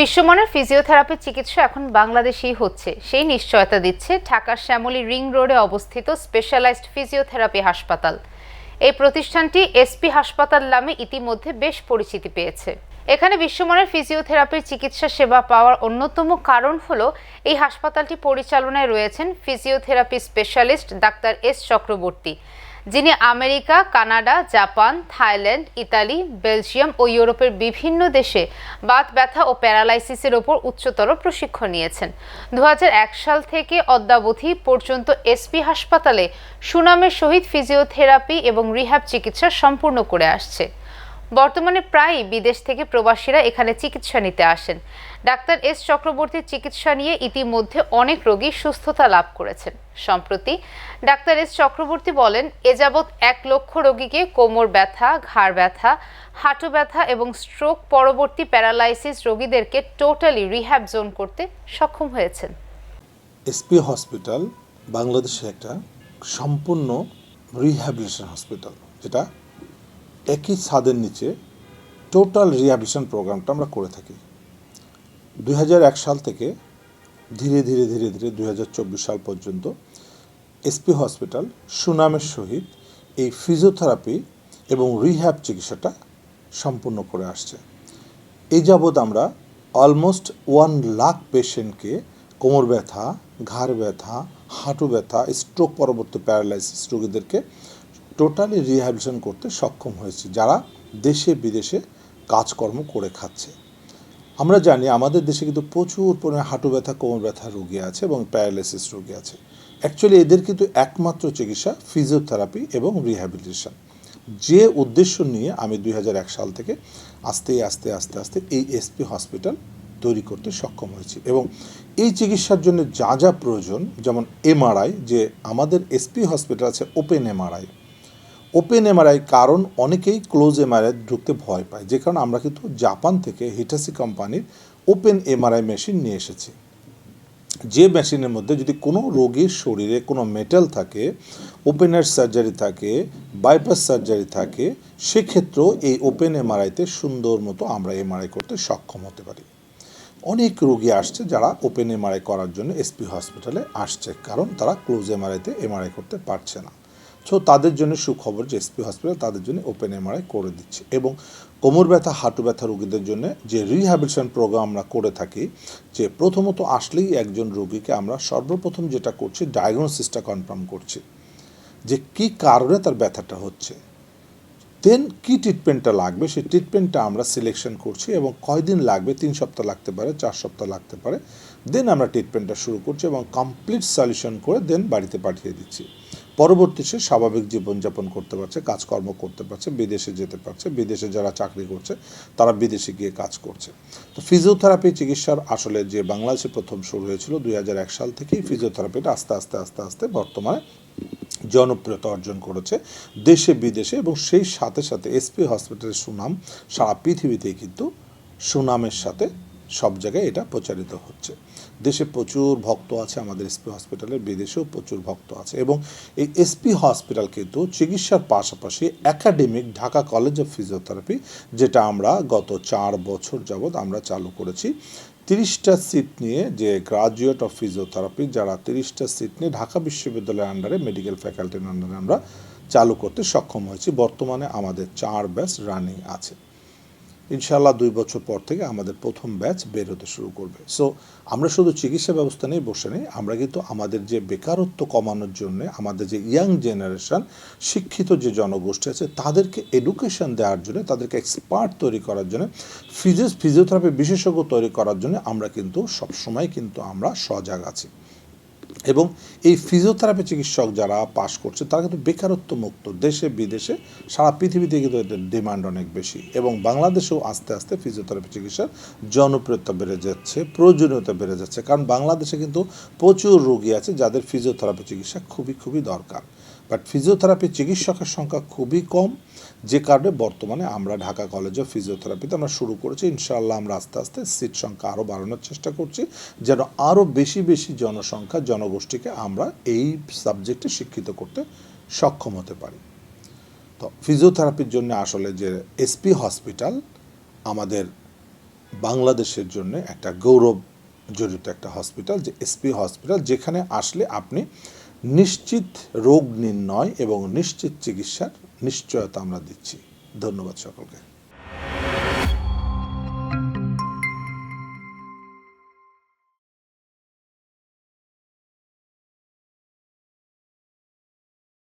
বিশ্বমানের ফিজিওথেরাপি চিকিৎসা এখন বাংলাদেশেই হচ্ছে। সেই নিশ্চয়তা দিচ্ছে ঢাকার শ্যামলী রিং রোডে অবস্থিত স্পেশালাইজড ফিজিওথেরাপি হাসপাতাল। এই প্রতিষ্ঠানটি এসপি হাসপাতাল নামে ইতিমধ্যে বেশ পরিচিতি পেয়েছে। এখানে বিশ্বমানের ফিজিওথেরাপির চিকিৎসা সেবা পাওয়ার অন্যতম কারণ হল, এই হাসপাতালটি পরিচালনায় রয়েছেন physiotherapy specialist doctor S Chakraborty. যিনি America, Canada, Japan, Thailand, Italy, Belgium ও ইউরোপের বিভিন্ন দেশে বাত ব্যথা ও প্যারালাইসিসের ওপর উচ্চতর প্রশিক্ষণ নিয়েছেন। দু হাজার এক সাল থেকে অদ্যাবধি পর্যন্ত এসপি হাসপাতালে সুনামের সহিত ফিজিওথেরাপি এবং রিহ্যাব চিকিৎসা সম্পূর্ণ করে আসছে। বর্তমানে প্রায়ই বিদেশ থেকে প্রবাসীরা এখানে চিকিৎসা নিতে আসেন। ডাক্তার এস চক্রবর্তীর চিকিৎসা নিয়ে ইতিমধ্যে অনেক রোগী সুস্থতা লাভ করেছেন। সম্প্রতি ডাক্তার এস চক্রবর্তী বলেন, এ যাবৎ এক লক্ষ রোগীকে কোমর ব্যথা, ঘাড় ব্যথা, হাঁটু ব্যথা এবং স্ট্রোক পরবর্তী প্যারালাইসিস রোগীদেরকে টোটালি রিহ্যাব জোন করতে সক্ষম হয়েছেন। এসপি হসপিটাল বাংলাদেশে একটা সম্পূর্ণ রিহ্যাবিলিটেশন হসপিটাল, যেটা একই ছাদের নিচে টোটাল রিহাবিশন প্রোগ্রামটা আমরা করে থাকি। দুই হাজার এক সাল থেকে ধীরে ধীরে ধীরে ধীরে দুই হাজার চব্বিশ সাল পর্যন্ত এসপি হসপিটাল সুনামের সহিত এই ফিজিওথেরাপি এবং রিহ্যাব চিকিৎসাটা সম্পূর্ণ করে আসছে। এই যাবৎ আমরা অলমোস্ট ওয়ান লাখ পেশেন্টকে কোমর ব্যথা, ঘাড় ব্যথা, হাঁটু ব্যথা, স্ট্রোক পরবর্তী প্যারালাইসিস রোগীদেরকে টোটালি রিহ্যাবিলিটেশন করতে সক্ষম হয়েছি, যারা দেশে বিদেশে কাজকর্ম করে খাচ্ছে। আমরা জানি আমাদের দেশে কিন্তু প্রচুর পরিমাণে হাঁটু ব্যথা, কোমর ব্যথা রোগী আছে এবং প্যারালাইসিস রোগী আছে। অ্যাকচুয়ালি এদের কিন্তু একমাত্র চিকিৎসা ফিজিওথেরাপি এবং রিহ্যাবিলিটেশন যে উদ্দেশ্য নিয়ে আমি দুই হাজার এক সাল থেকে আস্তে আস্তে আস্তে আস্তে এই এসপি হসপিটাল তৈরি করতে সক্ষম হয়েছি এবং এই চিকিৎসার জন্য যা যা প্রয়োজন, যেমন এমআরআই যে আমাদের এসপি হসপিটাল আছে ওপেন এমআরআই ওপেন এমআরআই কারণ অনেকেই ক্লোজ এমআরআই ঢুকতে ভয় পায়। যে কারণে আমরা কিন্তু জাপান থেকে হিটাসি কোম্পানির ওপেন এমআরআই মেশিন নিয়ে এসেছি। যে মেশিনের মধ্যে যদি কোনো রোগীর শরীরে কোনো মেটাল থাকে ওপেন ওপেনার সার্জারি থাকে বাইপাস সার্জারি থাকে, সেক্ষেত্রেও এই ওপেন এমআরআইতে সুন্দর মতো আমরা এমআরআই করতে সক্ষম হতে পারি। অনেক রোগী আসছে যারা ওপেন এমআরআই করার জন্য এসপি হসপিটালে আসছে। কারণ তারা ক্লোজ এমআরআইতে এমআরআই করতে পারছে না। সো তাদের জন্য সুখবর যে এসপি হসপিটাল তাদের জন্য ওপেন এমআরআই করে দিচ্ছে এবং কোমর ব্যথা, হাঁটু ব্যথা রোগীদের জন্য যে রিহ্যাবিলিটেশন প্রোগ্রাম আমরা করে থাকি, যে প্রথমত আসলেই একজন রোগীকে আমরা সর্বপ্রথম যেটা করছি ডায়াগনোসিসটা কনফার্ম করছি, যে কি কারণে তার ব্যথাটা হচ্ছে। দেন কী ট্রিটমেন্টটা লাগবে, সেই ট্রিটমেন্টটা আমরা সিলেকশন করছি এবং কয়দিন লাগবে? তিন সপ্তাহ লাগতে পারে, চার সপ্তাহ লাগতে পারে। দেন আমরা ট্রিটমেন্টটা শুরু করছি এবং কমপ্লিট সলিউশন করে দেন বাড়িতে পাঠিয়ে দিচ্ছি। পরবর্তী সে স্বাভাবিক জীবনযাপন করতে পারছে, কাজকর্ম করতে পারছে, বিদেশে যেতে পারছে, বিদেশে যারা চাকরি করছে, তারা বিদেশে গিয়ে কাজ করছে। তো ফিজিওথেরাপি চিকিৎসার আসলে যে বাংলাদেশে প্রথম শুরু হয়েছিল দুই হাজার এক সাল থেকেই ফিজিওথেরাপিটা আস্তে আস্তে আস্তে আস্তে বর্তমানে জনপ্রিয়তা অর্জন করেছে দেশে, বিদেশে এবং সেই সাথে সাথে এসপি হসপিটালের সুনাম সারা পৃথিবীতেই কিন্তু সুনামের সাথে সব জায়গায় এটা প্রচারিত হচ্ছে। দেশে প্রচুর ভক্ত আছে আমাদের এসপি হসপিটালের বিদেশেও প্রচুর ভক্ত আছে এবং এই এসপি হসপিটাল কিন্তু চিকিৎসার পাশাপাশি academic Dhaka college of physiotherapy যেটা আমরা গত চার বছর যাবৎ আমরা চালু করেছি, তিরিশটা সিট নিয়ে যে গ্রাজুয়েট অফ ফিজিওথেরাপি যারা তিরিশটা সিট নিয়ে ঢাকা বিশ্ববিদ্যালয়ের আন্ডারে মেডিকেল ফ্যাকাল্টির আন্ডারে আমরা চালু করতে সক্ষম হয়েছি। বর্তমানে আমাদের চার ব্যাচ রানিং আছে। ইনশাল্লাহ দুই বছর পর থেকে আমাদের প্রথম ব্যাচ বের হতে শুরু করবে। সো আমরা শুধু চিকিৎসা ব্যবস্থা নিয়ে বসে নেই, আমরা কিন্তু আমাদের যে বেকারত্ব কমানোর জন্য, আমাদের যে ইয়াং জেনারেশন শিক্ষিত যে জনগোষ্ঠী আছে, তাদেরকে এডুকেশন দেওয়ার জন্য, তাদেরকে এক্সপার্ট তৈরি করার জন্য ফিজিওস ফিজিওথেরাপি বিশেষজ্ঞ তৈরি করার জন্য আমরা কিন্তু সবসময় কিন্তু আমরা সজাগ আছি। এবং এই ফিজিওথেরাপি চিকিৎসক যারা পাশ করছে, তারা কিন্তু বেকারত্ব মুক্ত। দেশে, বিদেশে সারা পৃথিবীতে কিন্তু এদের ডিমান্ড অনেক বেশি এবং বাংলাদেশেও আস্তে আস্তে ফিজিওথেরাপি চিকিৎসার জনপ্রিয়তা বেড়ে যাচ্ছে, প্রয়োজনীয়তা বেড়ে যাচ্ছে। কারণ বাংলাদেশে কিন্তু প্রচুর রোগী আছে যাদের ফিজিওথেরাপি চিকিৎসা খুবই খুবই দরকার। বাট ফিজিওথেরাপি চিকিৎসকের সংখ্যা খুবই কম। যে কারণে বর্তমানে আমরা ঢাকা কলেজ ফিজিওথেরাপিতে আমরা শুরু করেছি। ইনশাআল্লাহ আমরা আস্তে আস্তে সিট সংখ্যা আরও বাড়ানোর চেষ্টা করছি, যেন আরও বেশি বেশি জনসংখ্যা, জনগোষ্ঠীকে আমরা এই সাবজেক্টে শিক্ষিত করতে সক্ষম হতে পারি। তো ফিজিওথেরাপির জন্য আসলে যে এসপি হসপিটাল আমাদের বাংলাদেশের জন্য একটা গৌরব জড়িত একটা হসপিটাল যে এসপি হসপিটাল যেখানে আসলে আপনি নিশ্চিত রোগ নির্ণয় এবং নিশ্চিত চিকিৎসার নিশ্চয়তা আমরা দিচ্ছি। ধন্যবাদ সকলকে।